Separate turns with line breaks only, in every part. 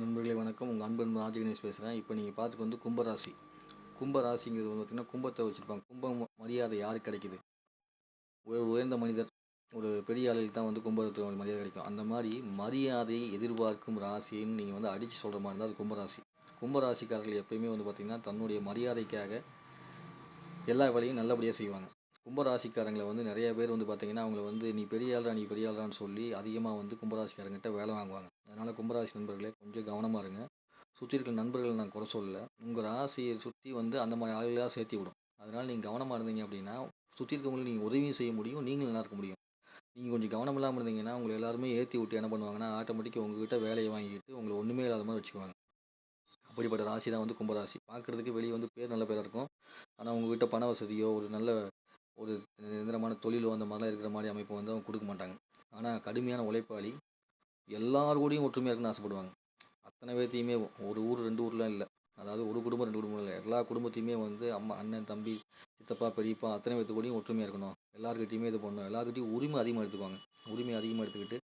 நண்பர்களே வணக்கம். உங்கள் அன்பன் ராஜ கணேஷ் பேசுகிறேன் இப்போ நீங்கள் பார்த்துட்டு வந்து கும்பராசி. கும்பராசிங்கிறது வந்து பார்த்திங்கன்னா கும்பத்தை வச்சுருப்பாங்க. கும்பம் மரியாதை யாருக்கு கிடைக்குது? ஒரு உயர்ந்த மனிதர் ஒரு பெரிய ஆளுக்கு தான் வந்து கும்பத்தில் மரியாதை கிடைக்கும். அந்த மாதிரி மரியாதையை எதிர்பார்க்கும் ராசின்னு நீங்கள் வந்து அடித்து சொல்கிற மாதிரி இருந்தால் அது கும்பராசி. கும்பராசிக்காரர்கள் எப்பயுமே வந்து பார்த்திங்கன்னா தன்னுடைய மரியாதைக்காக எல்லா வேலையும் நல்லபடியாக செய்வாங்க. கும்பராசிக்காரங்களை வந்து நிறைய பேர் வந்து பார்த்திங்கன்னா அவங்கள வந்து நீ பெரிய ஆள்ரா நீ பெரிய ஆள்றான்னு சொல்லி அதிகமாக வந்து கும்பராசிக்காரங்கிட்ட வேலை வாங்குவாங்க. அதனால் கும்பராசி நண்பர்களே கொஞ்சம் கவனமாக இருங்க. சுற்றி இருக்கிற நண்பர்கள் நான் குறை சொல்லலை. உங்கள் ராசியை சுற்றி வந்து அந்த மாதிரி ஆளுகளாக சேர்த்தி விடும். அதனால் நீங்கள் கவனமாக இருந்தீங்க அப்படின்னா சுற்றி இருக்கவங்களுக்கு நீங்கள் உதவியும் செய்ய முடியும் நீங்களும் நல்லா இருக்க முடியும். நீங்கள் கொஞ்சம் கவனம் இல்லாமல் இருந்தீங்கன்னா உங்களை எல்லாருமே ஏற்றி விட்டு என்ன பண்ணுவாங்கன்னா ஆட்டோமேட்டிக்காக உங்ககிட்ட வேலையை வாங்கிட்டு உங்களை ஒன்றுமே இல்லாத மாதிரி வச்சுக்குவாங்க. அப்படிப்பட்ட ராசி தான் வந்து கும்பராசி. பார்க்குறதுக்கு வெளியே வந்து பேர் நல்ல பேராக இருக்கும். ஆனால் உங்ககிட்ட பண வசதியோ ஒரு நல்ல ஒரு நிரந்தரமான தொழிலோ அந்த மாதிரிலாம் இருக்கிற மாதிரி அமைப்பு வந்து அவங்க கொடுக்க மாட்டாங்க. ஆனால் கடுமையான உழைப்பாளி எல்லாரோடையும் ஒற்றுமையாக இருக்குன்னு ஆசைப்படுவாங்க. அத்தனை பேர்த்தையுமே ஒரு ஊர் ரெண்டு ஊர்லாம் இல்லை. அதாவது ஒரு குடும்பம் ரெண்டு குடும்பம் இல்லை. எல்லா குடும்பத்தையுமே வந்து அம்மா அண்ணன் தம்பி சித்தப்பா பெரியப்பா அத்தனை பேர்த்து கூடயும் ஒற்றுமையாக இருக்கணும். எல்லாருக்கிட்டையுமே இது பண்ணணும். எல்லாத்துக்கிட்டையும் உரிமை அதிகமாக எடுத்துக்குவாங்க. உரிமை அதிகமாக எடுத்துக்கிட்டு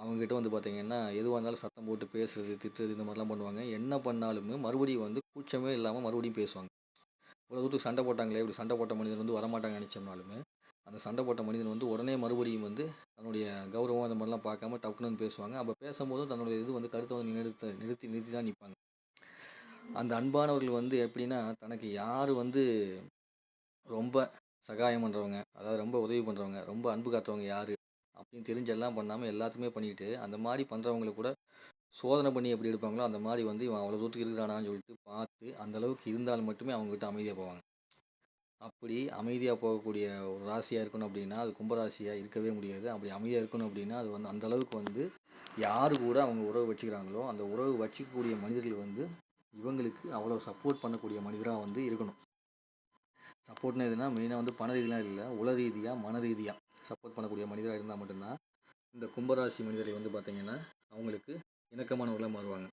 அவங்ககிட்ட வந்து பார்த்திங்கன்னா எதுவாக இருந்தாலும் சத்தம் போட்டு பேசுறது திட்டுறது இந்த மாதிரிலாம் பண்ணுவாங்க. என்ன பண்ணாலுமே மறுபடியும் வந்து கூச்சமே இல்லாமல் மறுபடியும் பேசுவாங்க. இவ்வளோ தூரத்துக்கு சண்டை போட்டாங்களே இப்படி சண்டை போட்ட மனிதன் வந்து வரமாட்டாங்க நினச்சோம்னாலுமே அந்த சண்டை போட்ட மனிதன் வந்து உடனே மறுபடியும் வந்து தன்னுடைய கௌரவம் அந்த மாதிரிலாம் பார்க்காம டக்குன்னு பேசுவாங்க. அப்போ பேசும்போதும் தன்னுடைய இது வந்து கருத்தை வந்து நிறுத்த நிறுத்தி நிறுத்தி தான் நிற்பாங்க அந்த அன்பானவர்கள் வந்து எப்படின்னா தனக்கு யார் வந்து ரொம்ப சகாயம் பண்ணுறவங்க அதாவது ரொம்ப உதவி பண்ணுறவங்க ரொம்ப அன்பு காட்டுறவங்க யார் அப்படின்னு தெரிஞ்செல்லாம் பண்ணாமல் எல்லாத்துக்குமே பண்ணிக்கிட்டு அந்த மாதிரி பண்ணுறவங்களை கூட சோதனை பண்ணி எப்படி எடுப்பாங்களோ அந்த மாதிரி வந்து இவன் அவ்வளோ தூரத்துக்கு இருக்கிறானான்னு சொல்லிட்டு பார்த்து அந்த அளவுக்கு இருந்தாலும் மட்டுமே அவங்ககிட்ட அமைதியாக போவாங்க. அப்படி அமைதியாக போகக்கூடிய ஒரு ராசியாக இருக்கணும் அப்படின்னா அது கும்பராசியாக இருக்கவே முடியாது. அப்படி அமைதியாக இருக்கணும் அப்படின்னா அது வந்து அந்த அளவுக்கு வந்து யார் கூட அவங்க உறவு வச்சுக்கிறாங்களோ அந்த உறவு வச்சுக்கக்கூடிய மனிதர்கள் வந்து இவங்களுக்கு அவ்வளோ சப்போர்ட் பண்ணக்கூடிய மனிதராக வந்து இருக்கணும். சப்போர்ட்னா எதுனா மெயினாக வந்து பண ரீதியெலாம் இல்லை உல ரீதியாக மன ரீதியாக சப்போர்ட் பண்ணக்கூடிய மனிதராக இருந்தால் மட்டும்தான் இந்த கும்பராசி மனிதர்கள் வந்து பார்த்திங்கன்னா அவங்களுக்கு இணக்கமானவர்களாக மாறுவாங்க.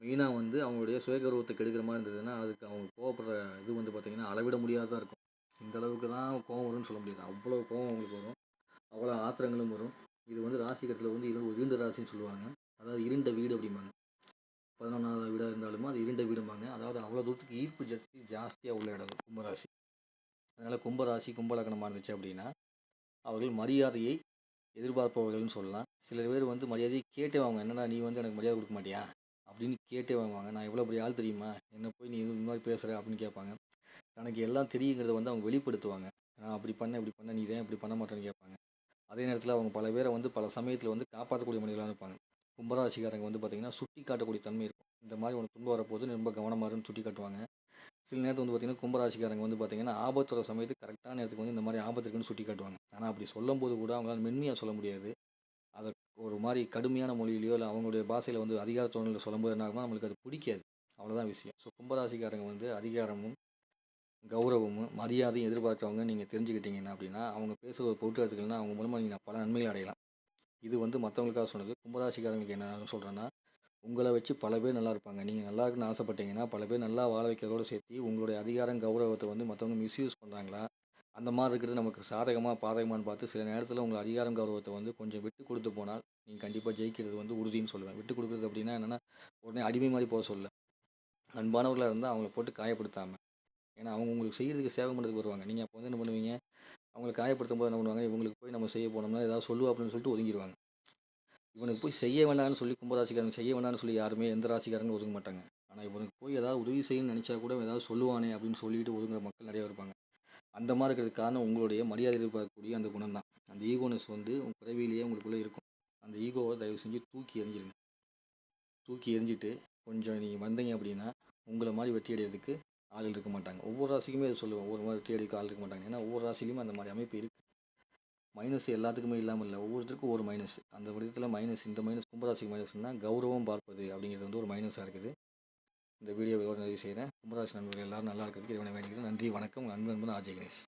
மெயினாக வந்து அவங்களுடைய சுயகர்வத்தை கெடுக்கிற மாதிரி இருந்ததுன்னா அதுக்கு அவங்க கோவப்படுற இது வந்து பார்த்திங்கன்னா அளவிட முடியாததாக இருக்கும். இந்த அளவுக்கு தான் கோவம் வரும்னு சொல்ல முடியாது. அவ்வளோ கோவம் அவங்களுக்கு வரும். அவ்வளோ ஆத்திரங்களும் வரும். இது வந்து ராசி கட்டத்தில் வந்து இது இருண்ட ராசின்னு சொல்லுவாங்க. அதாவது இருண்ட வீடு அப்படிம்பாங்க. பதினொன்றாவது வீடாக இருந்தாலுமே அது இருண்ட வீடும்பாங்க. அதாவது அவ்வளோ தூரத்துக்கு ஈர்ப்பு ஜாஸ்தி ஜாஸ்தியாக உள்ள இடம் கும்பராசி. அதனால் கும்பராசி கும்பலக்கணமாக இருந்துச்சு அப்படின்னா அவர்கள் மரியாதையை எதிர்பார்ப்பவர்கள்னு சொல்லலாம். சில பேர் வந்து மரியாதையை கேட்டே வாங்குவாங்க. என்னடா நீ வந்து எனக்கு மரியாதை கொடுக்க மாட்டியா? அப்படின்னு கேட்டே வாங்குவாங்க. நான் எவ்வளோ பெரிய ஆள் தெரியுமா? என்ன போய் நீ இது மாதிரி பேசுகிற அப்படின்னு கேட்பாங்க. தனக்கு எல்லாம் தெரியுங்கிறத வந்து அவங்க வெளிப்படுத்துவாங்க. நான் அப்படி பண்ண இப்படி பண்ண நீ தான் இப்படி பண்ண மாட்டேன்னு கேட்பாங்க. அதே நேரத்தில் அவங்க பல பேரை வந்து பல சமயத்தில் வந்து காப்பாற்றக்கூடிய மனிதர்களாக இருப்பாங்க. கும்பராசிக்காரங்க வந்து பார்த்திங்கன்னா சுட்டி காட்டக்கூடிய தன்மை இருக்கும். இந்த மாதிரி உனக்கு துன்பம் வரப்போது ரொம்ப கவனமாக இருந்து சுட்டி காட்டுவாங்க சில நேரத்தில் வந்து பார்த்திங்கன்னா கும்பராசிக்காரங்க வந்து பார்த்திங்கன்னா ஆபத்தோட சமயத்துக்கு கரெக்டான நேரத்துக்கு வந்து இந்த மாதிரி ஆபத்து இருக்குன்னு சுட்டி காட்டுவாங்க. ஆனால் அப்படி சொல்லும் போது கூட அவங்களால மென்மையாக சொல்ல முடியாது. அதை ஒரு மாதிரி கடுமையான மொழியிலையோ இல்லை அவங்களுடைய பாஷையில் வந்து அதிகார தோணலில் சொல்லும்போது என்ன ஆகும்னா நம்மளுக்கு அது பிடிக்காது. அவ்வளோதான் விஷயம். ஸோ கும்பராசிக்காரங்க வந்து அதிகாரமும் கௌரவமும் மரியாதையும் எதிர்பார்க்குறவங்க நீங்கள் தெரிஞ்சுக்கிட்டீங்கன்னா அப்படின்னா அவங்க பேசுகிற ஒரு பொருட்டு அவங்க மூலமாக நீங்கள் பல நன்மைகள் அடையலாம். இது வந்து மற்றவங்களுக்காக சொன்னது கும்பராசிக்காரங்களுக்கு என்ன சொல்கிறேன்னா உங்களை வச்சு பல பேர் நல்லா இருப்பாங்க. நீங்கள் நல்லா இருக்குன்னு ஆசைப்பட்டீங்கன்னா பல பேர் நல்லா வாழ வைக்கிறதோடு சேர்த்து உங்களுடைய அதிகாரம் கௌரவத்தை வந்து மற்றவங்க மிஸ்யூஸ் பண்ணுறாங்களா அந்த மாதிரி இருக்கிறது நமக்கு சாதகமாக பாதகமானு பார்த்து சில நேரத்தில் உங்கள் அதிகாரம் கௌரவத்தை வந்து கொஞ்சம் விட்டு கொடுத்து போனால் நீங்கள் கண்டிப்பாக ஜெயிக்கிறது வந்து உறுதின்னு சொல்லுவேன். விட்டு கொடுக்குறது அப்படின்னா என்னென்னா உடனே அடிமை மாதிரி போக சொல்ல. அன்பானவர்களாக இருந்தால் அவங்கள போட்டு காயப்படுத்தாமல் ஏன்னா அவங்க உங்களுக்கு செய்கிறதுக்கு சேவை பண்ணுறதுக்கு வருவாங்க. நீங்கள் அப்போ வந்து என்ன பண்ணுவீங்க? அவங்களை காயப்படுத்தும் போது என்ன பண்ணுவாங்க? இவங்களுக்கு போய் நம்ம செய்ய போனோம்னா ஏதாவது சொல்லுவா அப்படின்னு சொல்லிட்டு ஒதுங்கிடுவாங்க இவனுக்கு போய் செய்ய வேண்டாம்னு சொல்லி கும்பராசிக்காரங்க செய்ய வேண்டாம்னு சொல்லி யாருமே எந்த ராசிக்காரங்களும் ஒதுங்க மாட்டாங்க. ஆனால் இவனுக்கு போய் ஏதாவது உதவி செய்யணும்னு நினச்சா கூட ஏதாவது சொல்லுவானே அப்படின்னு சொல்லிட்டு ஒதுங்குற மக்கள் நிறைய இருப்பாங்க. அந்த மாதிரி இருக்கிறதுக்கு காரணம் உங்களுடைய மரியாதை எதிர்பார்க்கக்கூடிய அந்த குணம் தான். அந்த ஈகோனஸ் வந்து உங்கள் பிறவியிலேயே உங்களுக்குள்ளே இருக்கும். அந்த ஈகோவை தயவு செஞ்சு தூக்கி எறிஞ்சிருங்க. தூக்கி எரிஞ்சிட்டு கொஞ்சம் நீங்கள் வந்தீங்க அப்படின்னா உங்களை மாதிரி வெற்றி அடைகிறதுக்கு ஆள் இருக்க மாட்டாங்க. ஒவ்வொரு ராசிக்குமே அதை சொல்லுவேன். ஒவ்வொரு மாதிரி வெற்றி அடிக்க ஆள் இருக்க மாட்டாங்க. ஏன்னா ஒவ்வொரு ராசிலையுமே அந்த மாதிரி அமைப்பு இருக்குது மைனஸ் எல்லாத்துக்குமே இல்லாமல் இல்லை. ஒவ்வொருத்தருக்கும் ஒரு மைனஸ் அந்த விதத்தில் மைனஸ் இந்த மைனஸ் கும்பராசிக்கு மைனஸ்னால் கௌரவம் பார்ப்பது அப்படிங்கிறது வந்து ஒரு மைனஸாக இருக்குது. இந்த வீடியோ நிறைவு செய்கிறேன். கும்பராசி நண்பர்கள் எல்லோரும் நல்லா இருக்கிறதுக்கு இவனை வேண்டிக்கிறேன். நன்றி வணக்கம். உங்கள் அன்பு நண்பன் ஆஜய் கணேஷ்.